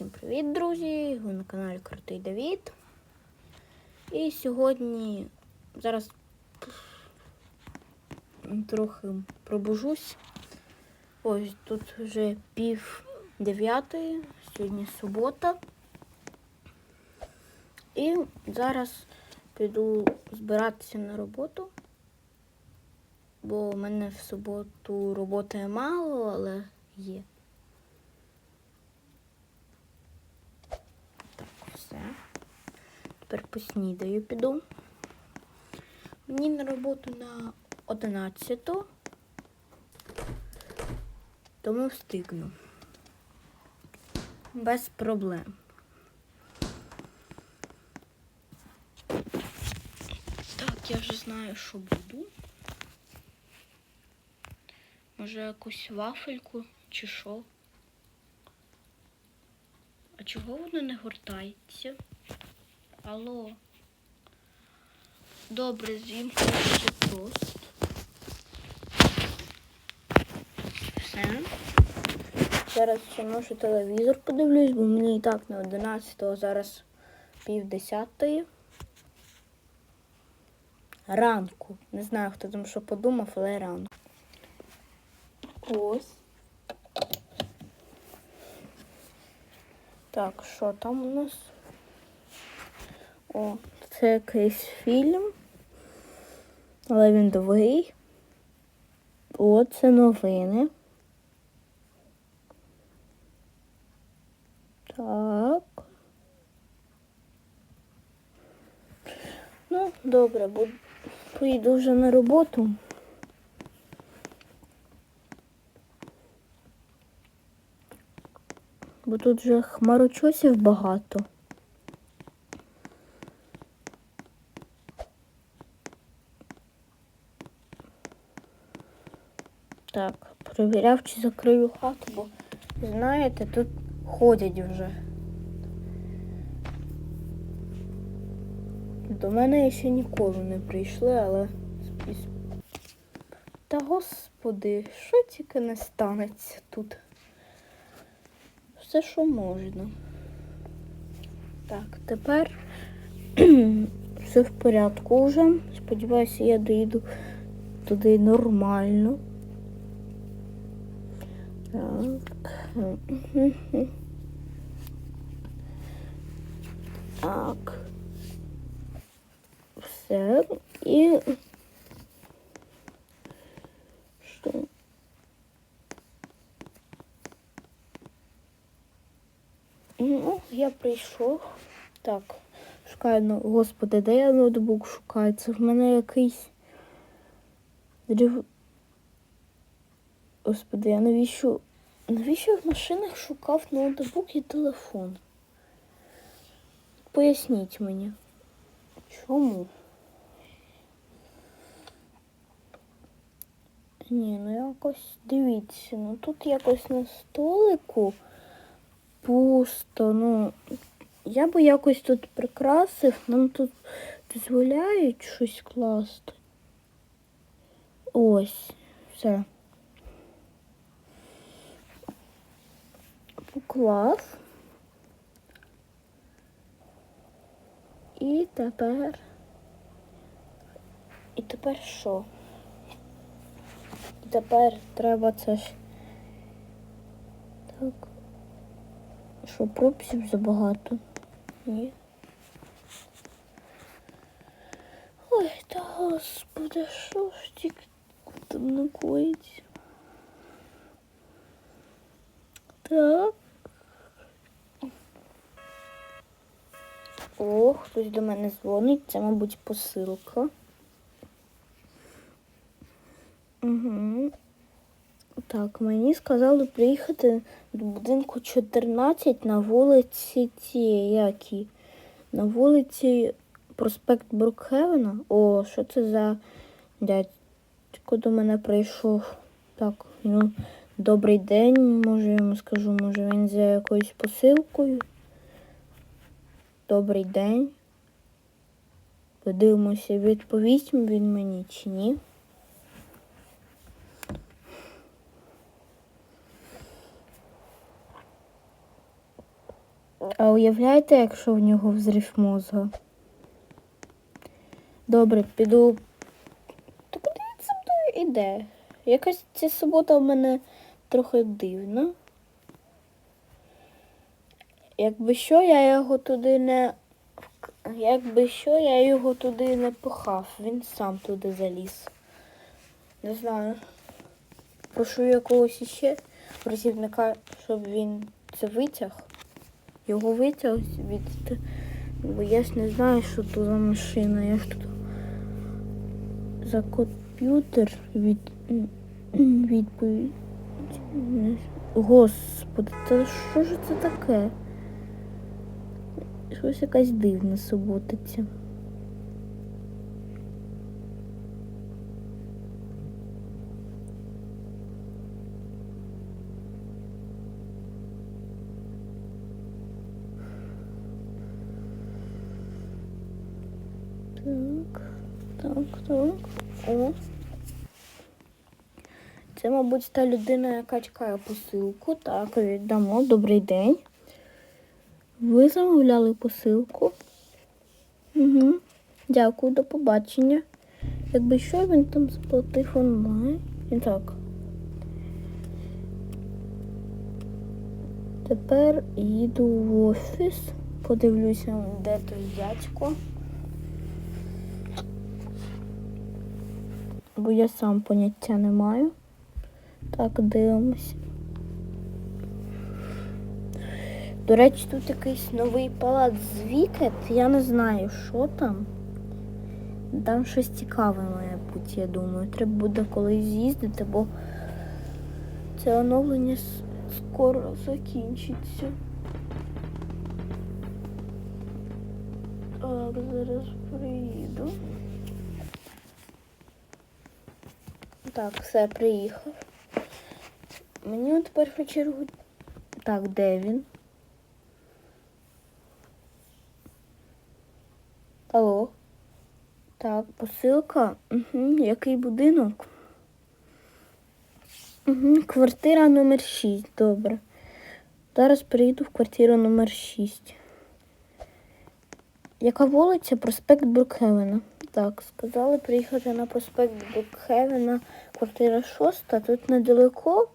Всім привіт, друзі! Ви на каналі Крутий Давід. І сьогодні зараз трохи пробужусь. Ось тут вже пів дев'ятої, сьогодні субота. І зараз піду збиратися на роботу, бо в мене в суботу роботи мало, але є. Все. Тепер поснідаю піду. Мені на роботу на 11. Тому встигну. Без проблем. Так, я вже знаю, що буду. Може якусь вафельку чи що? А чого воно не гортається? Алло. Добре, ще тост. Все. Зараз ще може телевізор подивлюсь, бо мені і так на 11 а зараз пів десятої. Ранку. Не знаю, хто там що подумав, але ранку. Ось. Так, що там у нас? О, це якийсь фільм. Але він довгий. О, це новини. Так. Ну, добре, буду. поїду вже на роботу. Бо тут вже хмарочосів багато. Так, перевіряв, чи закрию хату, бо знаєте, тут ходять вже. До мене ще ніколи не прийшли, але Та господи, що тільки не станеться тут? Все, що можна. Так, тепер все в порядку вже. Сподіваюся, я доїду туди нормально. Так. Так. Все. І що? Ну, я прийшов. Так. Шукаю, ну, господи, де я ноутбук шукаю? Це в мене якийсь. дрів- Господи, я навіщо. Навіщо я в машинах шукав ноутбук і телефон? Поясніть мені. Чому? Ні, ну якось дивіться, ну тут якось на столику пусто, ну я би якось тут прикрасив, нам тут дозволяють щось класти. Ось, все. Поклав. І тепер. І тепер що? І тепер треба це ж. Так. Що, прописів забагато? Ні. Ой, та господи, що ж тільки там накоїться? Так. О, хтось до мене дзвонить, це, мабуть, посилка. Угу. Так, мені сказали приїхати до будинку 14 на вулиці цієї, які? На вулиці проспект Брукхевена. О, що це за дядько до мене прийшов? Так, ну, добрий день, може я йому скажу, може він за якоюсь посилкою. Добрий день. Подивимося, відповість він мені чи ні. А уявляєте, якщо в нього взрив мозга? Добре, піду. Та куди він за іде? Якась ця субота в мене трохи дивна. Якби що, я його туди не. Якби що, я його туди не пихав, він сам туди заліз. Не знаю. Прошу якогось іще працівника, щоб він це витяг. Його витяг від. Бо я ж не знаю, що тут за машина. Я ж тут за комп'ютер від відповідь. Господи, та що ж це таке? Щось якась дивна суботиця. Так, так, так. О. Це, мабуть, та людина, яка чекає посилку. Так, віддамо. Добрий день. Ви замовляли посилку? Угу. Дякую, до побачення. Якби що він там заплатив онлайн. І так. Тепер їду в офіс. Подивлюся, де той дядько. Бо я сам поняття не маю. Так, дивимося. До речі, тут якийсь новий палац з вікет. Я не знаю, що там. Там щось цікаве має бути, я думаю. Треба буде колись з'їздити, бо це оновлення скоро закінчиться. Так, зараз приїду. Так, все, приїхав. Мені тепер в чергу. Так, де він? Алло. Так, посилка. Угу. Який будинок? Угу. Квартира номер 6. Добре. Зараз перейду в квартиру номер 6. Яка вулиця? Проспект Брукхевена. Так, сказали приїхати на проспект Брукхевена, квартира 6. Тут недалеко.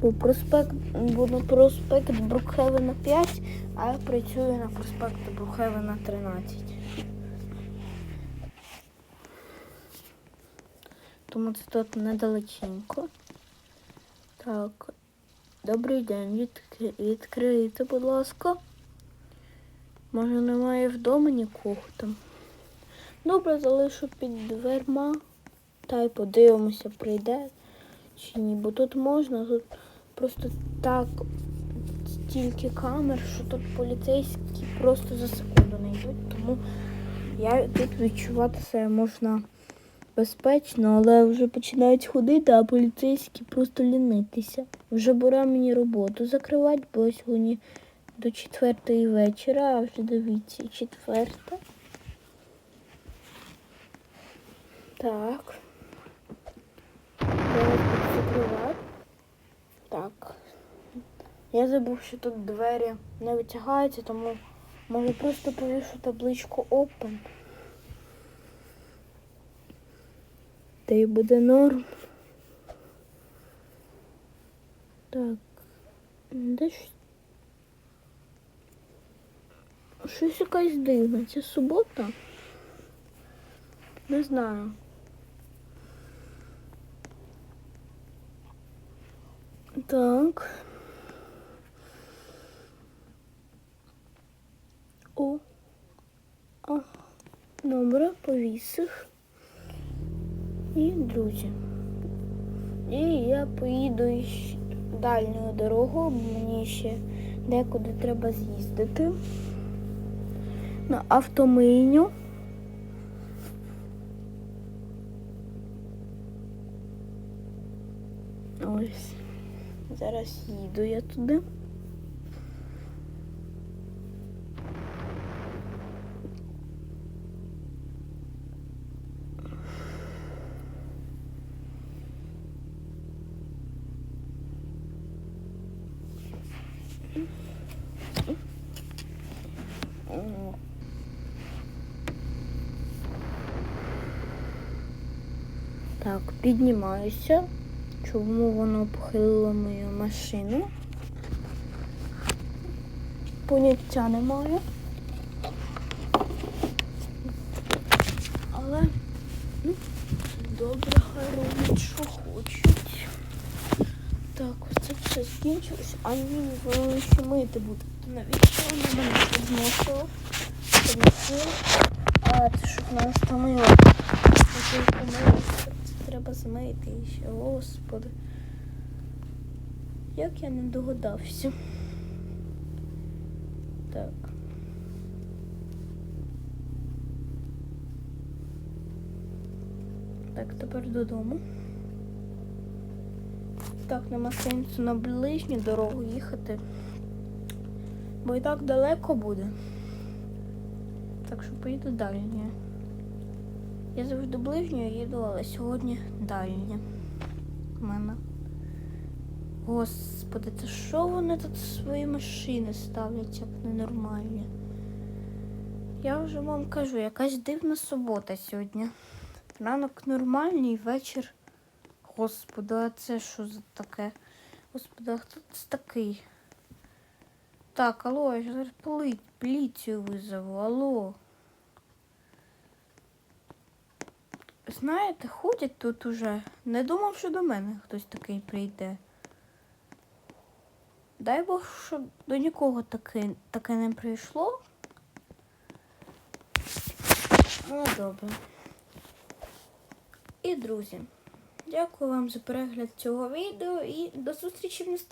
Бо проспект, бо на проспект Брукхевена 5, а я працюю на проспект Брукхевена 13. Тому це тут недалеченько. Так. Добрий день, Відк... відкрийте, будь ласка. Може немає вдома нікого там. Добре, залишу під дверма. Та й подивимося, прийде чи ні. Бо тут можна, тут просто так стільки камер, що тут поліцейські просто за секунду не йдуть. Тому я тут відчувати себе можна безпечно, але вже починають ходити, а поліцейські просто лінитися. Вже пора мені роботу закривати, бо сьогодні до четвертої вечора, а вже дивіться, четверта. Так. Закривати. Так. Я забув, що тут двері не витягаються, тому можу просто повішу табличку Open. Та й буде норм. Так. Де ж? Щось якась дивна. Це субота? Не знаю. Так. О. А. Добре, повісив. І друзі. І я поїду дальньою дорогою, мені ще декуди треба з'їздити. На автомийню. Ось. Зараз їду я туди. Так, піднімаюся. Чому воно похилило мою машину? Поняття немає. Але добре, хай роблять, що хочуть. Так, оце все скінчилось. А ні, воно ще мити буде. Навіщо воно мене підносило? Підносило. А, це щоб нас помило. Це помилося. Треба змити ще, господи. Як я не догадався. Так. Так, тепер додому. Так, нема сенсу на ближню дорогу їхати. Бо і так далеко буде. Так що поїду дальнє. Я завжди ближньою їду, але сьогодні дальнє. У мене. Господи, це що вони тут свої машини ставлять, як ненормальні? Я вже вам кажу, якась дивна субота сьогодні. Ранок нормальний, вечір. Господи, а це що за таке? Господи, а хто це такий? Так, алло, я зараз поліцію визову, алло. Знаєте, ходять тут уже. Не думав, що до мене хтось такий прийде. Дай Бог, щоб до нікого таке, таке не прийшло. Ну, добре. І друзі, дякую вам за перегляд цього відео і до зустрічі в наступному.